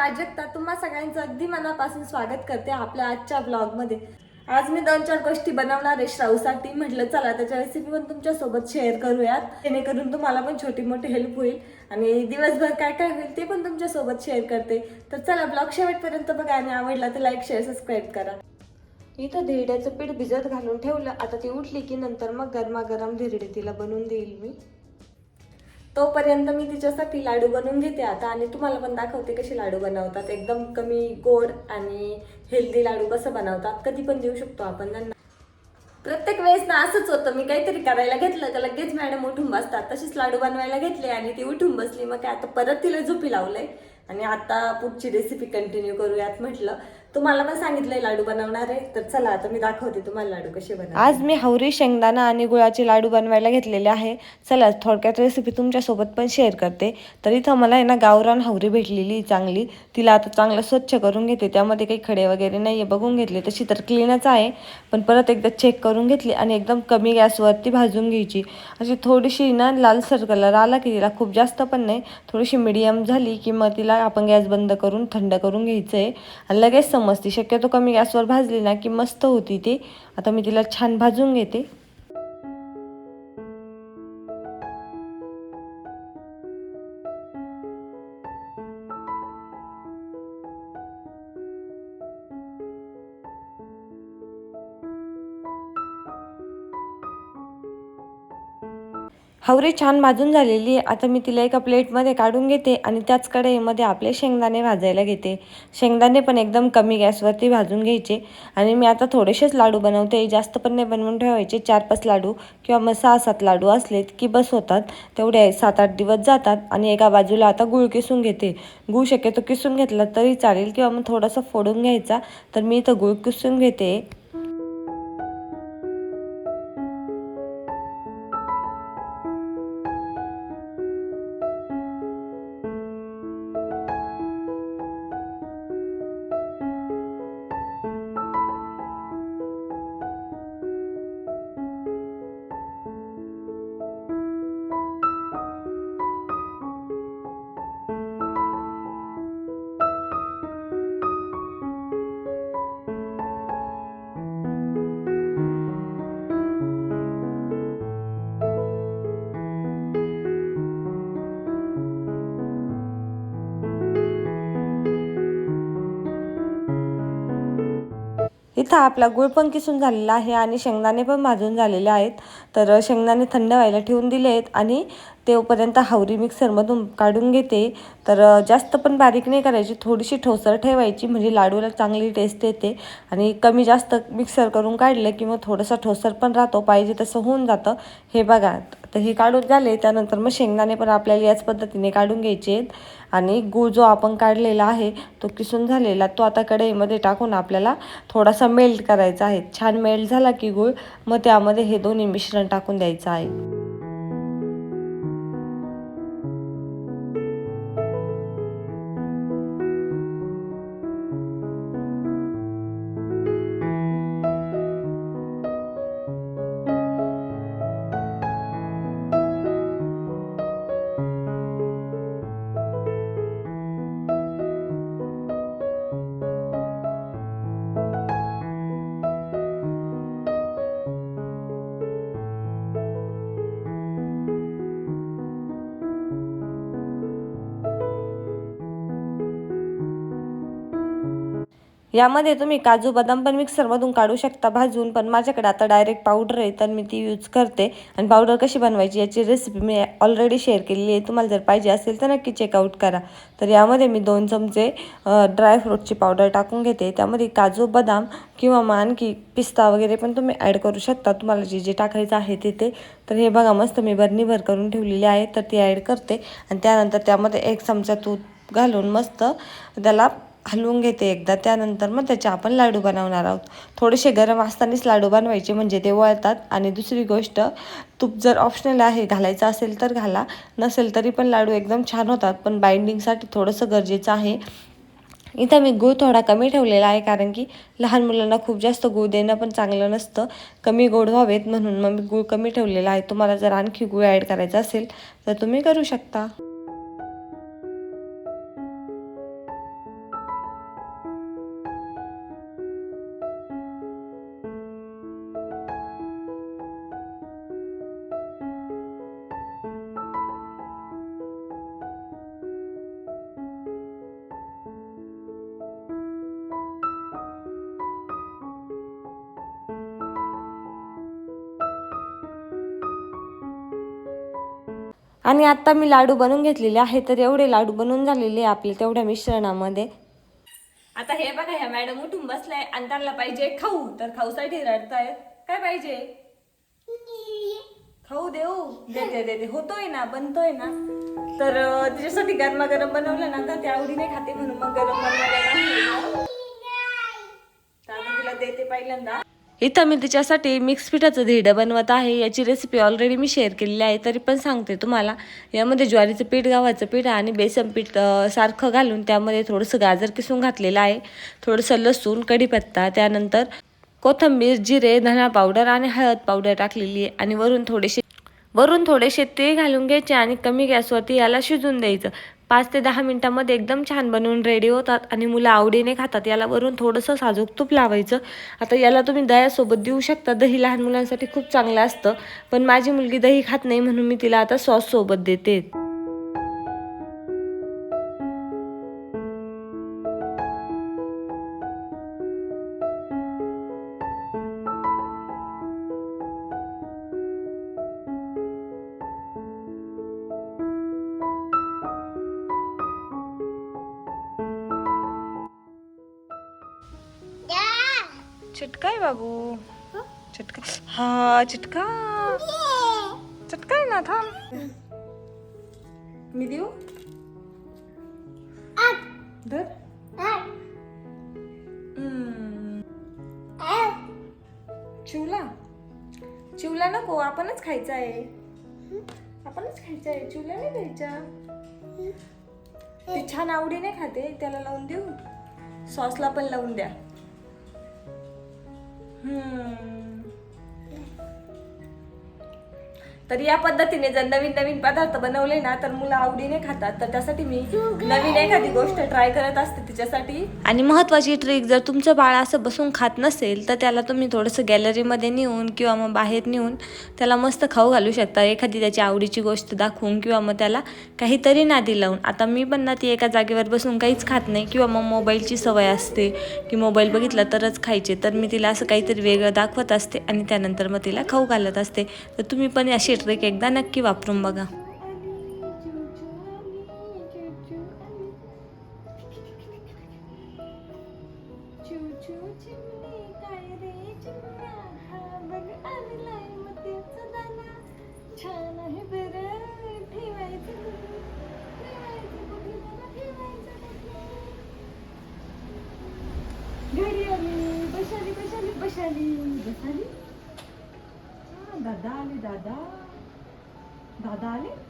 प्राजक्ता तुम्हा सगळ्यांचं अगदी मनापासून स्वागत करते आपल्या आजच्या ब्लॉगमध्ये आज मी दोन चार गोष्टी बनवणार आहे. श्राऊसाठी म्हटलं चला त्याच्या रेसिपी पण तुमच्यासोबत शेअर करूयात. जेणेकरून तुम्हाला पण छोटी मोठी हेल्प होईल आणि दिवसभर काय काय होईल ते पण तुमच्यासोबत शेअर करते. तर चला ब्लॉग शेवटपर्यंत बघा आणि आवडला तर लाईक शेअर सबस्क्राईब करा. इथं धिरड्याचं पीठ भिजत घालून ठेवलं. आता ती उठली की नंतर मग गरमागरम धिरडे तिला बनवून देईल मी. तोपर्यंत मी तिच्यासाठी लाडू बनवून घेते आता आणि तुम्हाला पण दाखवते कसे लाडू बनवतात. एकदम कमी गोड आणि हेल्दी लाडू कसं बनवतात कधी पण देऊ शकतो आपण. त्यांना प्रत्येक वेळेस ना असंच होतं मी काहीतरी करायला घेतलं तर लगेच मॅडम उठून बसतात. तशीच लाडू बनवायला घेतले आणि ती उठून बसली. मग काय आता परत तिला झोपी लावलंय. आणि आता पुढची रेसिपी कंटिन्यू करूयात म्हटलं. तुम्हाला पण सांगितलंय लाडू बनवणार आहे. तर चला आता मी दाखवते तुम्हाला लाडू कसे बनवणार आज मी हवरी शेंगदाणा आणि गुळाचे लाडू बनवायला घेतलेले आहे. चला थोडक्यात रेसिपी तुमच्यासोबत पण शेअर करते. तर इथं मला आहे ना गावरान हवरी भेटलेली चांगली. तिला आता चांगलं स्वच्छ करून घेते. त्यामध्ये काही खडे वगैरे नाही आहे बघून घेतले. तशी तर क्लीनच आहे. पण परत एकदा चेक करून घेतली आणि एकदम कमी गॅसवरती भाजून घ्यायची. अशी थोडीशी ना लालसर कलर आला की तिला खूप जास्त पण नाही. थोडीशी मिडियम झाली की मग तिला आपण गॅस बंद करून थंड करून घ्यायचं आहे आणि लगेच समजते शक्यतो कमी गॅसवर भाजली ना की मस्त होती ती. आता मी तिला छान भाजून घेते. हवरी छान भाजून झालेली आहे. आता मी तिला एका प्लेटमध्ये काढून घेते आणि त्याच कढईमध्ये आपले शेंगदाणे भाजायला घेते. शेंगदाणे पण एकदम कमी गॅसवरती भाजून घ्यायचे. आणि मी आता थोडेसेच लाडू बनवते. जास्त पण नाही बनवून ठेवायचे. चार पाच लाडू किंवा मग सहा सात लाडू असलेत की बस होतात. तेवढे सात आठ दिवस जातात आणि एका बाजूला आता गुळ किसून घेते. गुळ शक्यतो किसून घेतला तरी चालेल किंवा मग थोडासा फोडून घ्यायचा. तर मी इथं गुळ किसून घेते. इथं आपला गुळ पण किसून झालेला आहे आणि शेंगदाणे पण भाजून झालेले आहेत. तर शेंगदाणे थंड व्हायला ठेवून दिले आहेत आणि तेवपर्यंत हावरी मिक्सरमधून काढून घेते. तर जास्त पण बारीक नाही करायची थोडीशी ठोसर ठेवायची म्हणजे लाडूला चांगली टेस्ट येते. आणि कमी जास्त मिक्सर करून काढलं की मग थोडंसं ठोसर पण राहतो पाहिजे तसं होऊन जातं. हे बघा तर हे काढून झाले. त्यानंतर मग शेंगदाणे पण आपल्याला याच पद्धतीने काढून घ्यायचे आहेत. आणि गूळ जो आपण काढलेला आहे तो किसून झालेला तो आता कढईमध्ये टाकून आपल्याला थोडासा मेल्ट करायचा आहे. छान मेल्ट झाला की गूळ मग त्यामध्ये हे दोन्ही मिश्रण टाकून द्यायचं आहे. यामध्ये तुम्ही काजू बदाम पण मिक्सरमधून काढू शकता भाजून. पण माझ्याकडे आता डायरेक्ट पावडर आहे तर मी ती यूज करते. आणि पावडर कशी बनवायची याची रेसिपी मी ऑलरेडी शेअर केलेली आहे. तुम्हाला जर पाहिजे असेल तर नक्की चेकआउट करा. तर यामध्ये मी दोन चमचे ड्रायफ्रूटची पावडर टाकून घेते. त्यामध्ये काजू बदाम किंवा मग आणखी पिस्ता वगैरे पण तुम्ही ॲड करू शकता. तुम्हाला जे जे टाकायचं आहे ते ते. तर हे बघा मस्त मी बरणीभर करून ठेवलेली आहे. तर ती ॲड करते. आणि त्यानंतर त्यामध्ये एक चमचा तूप घालून मस्त त्याला हलवून घेते एकदा. त्यानंतर मग त्याचे आपण लाडू बनवणार आहोत. थोडेसे गरम असतानाच लाडू बनवायचे म्हणजे ते वळतात. आणि दुसरी गोष्ट तूप जर ऑप्शनल आहे घालायचं असेल तर घाला. नसेल तरी पण लाडू एकदम छान होतात. पण बाइंडिंगसाठी थोडंसं गरजेचं आहे. इथं मी गूळ थोडा कमी ठेवलेला आहे कारण की लहान मुलांना खूप जास्त गूळ देणं पण चांगलं नसतं. कमी गोड व्हावेत म्हणून मग मी गूळ कमी ठेवलेला आहे. तुम्हाला जर आणखी गूळ ॲड करायचा असेल तर तुम्ही करू शकता. आणि आत्ता मी लाडू बनवून घेतलेले आहे तर एवढे लाडू बनवून झालेले आपले तेवढ्या मिश्रणामध्ये. आता हे बघा ह्या मॅडम उठून बसलाय आणि त्यांना पाहिजे खाऊ. तर खाऊसाठी रडतायत काय पाहिजे? खाऊ देऊ. देते देते होतोय ना बनतोय ना. तर तिच्यासाठी गरम गरमागरम बनवलं ना तर ती आवडीने खाते म्हणून मग गरम बनवायला तर तिला देते पहिल्यांदा. इथं मी तिच्यासाठी मिक्स पिठाचं धिरडं बनवत आहे. याची रेसिपी ऑलरेडी मी शेअर केलेली आहे. तरी पण सांगते तुम्हाला. यामध्ये ज्वारीचं पीठ गव्हाचं पीठ आणि बेसन पीठ सारखं घालून त्यामध्ये थोडंसं गाजर किसून घातलेलं आहे. थोडंसं लसूण कढीपत्ता त्यानंतर कोथिंबीर जिरे धना पावडर आणि हळद पावडर टाकलेली आहे. आणि वरून थोडेसे वरून थोडेसे ते घालून घ्यायचे आणि कमी गॅसवरती याला शिजून द्यायचं. पाच ते दहा मिनटामध्ये एकदम छान बनवून रेडी होतात आणि मुलं आवडीने खातात. याला वरून थोडंसं साजूक तूप लावायचं. आता याला तुम्ही दह्यासोबत देऊ शकता. दही लहान मुलांसाठी खूप चांगलं असतं. पण माझी मुलगी दही खात नाही म्हणून मी तिला आता सॉससोबत देते चिटका आहे बाबू चिटका हा चिटका. चिटका आहे ना थांब. मी देऊ? धर. चिवला. चिवला नको आपणच खायचा आहे आपणच खायचा आहे चिवला नाही द्यायचा. ती छान आवडीने खाते त्याला लावून देऊ. सॉसला पण लावून द्या. Hmm. तर या पद्धतीने जर नवीन नवीन पदार्थ बनवले ना तर मुलं आवडीने खातात. तर त्यासाठी मी नवीन एखादी गोष्ट ट्राय करत असते तिच्यासाठी. आणि महत्वाची ट्रिक जर तुमचं बाळ असं बसून खात नसेल तर त्याला तुम्ही थोडंसं गॅलरीमध्ये नेऊन किंवा मग बाहेर नेऊन त्याला मस्त खाऊ घालू शकता. एखादी त्याची आवडीची गोष्ट दाखवून किंवा मग त्याला काहीतरी नादी लावून. आता मी पण ना ती एका जागेवर बसून काहीच खात नाही. किंवा मग मोबाईलची सवय असते. की मोबाईल बघितला तरच खायचे. तर मी तिला असं काहीतरी वेगळं दाखवत असते आणि त्यानंतर मग तिला खाऊ घालत असते. तर तुम्ही पण अशी ट्रिक एकदा नक्की वापरून बघा छान ठेवायचं बशाली बशाली बशाली बसाली दादा आले दादा दादा आले?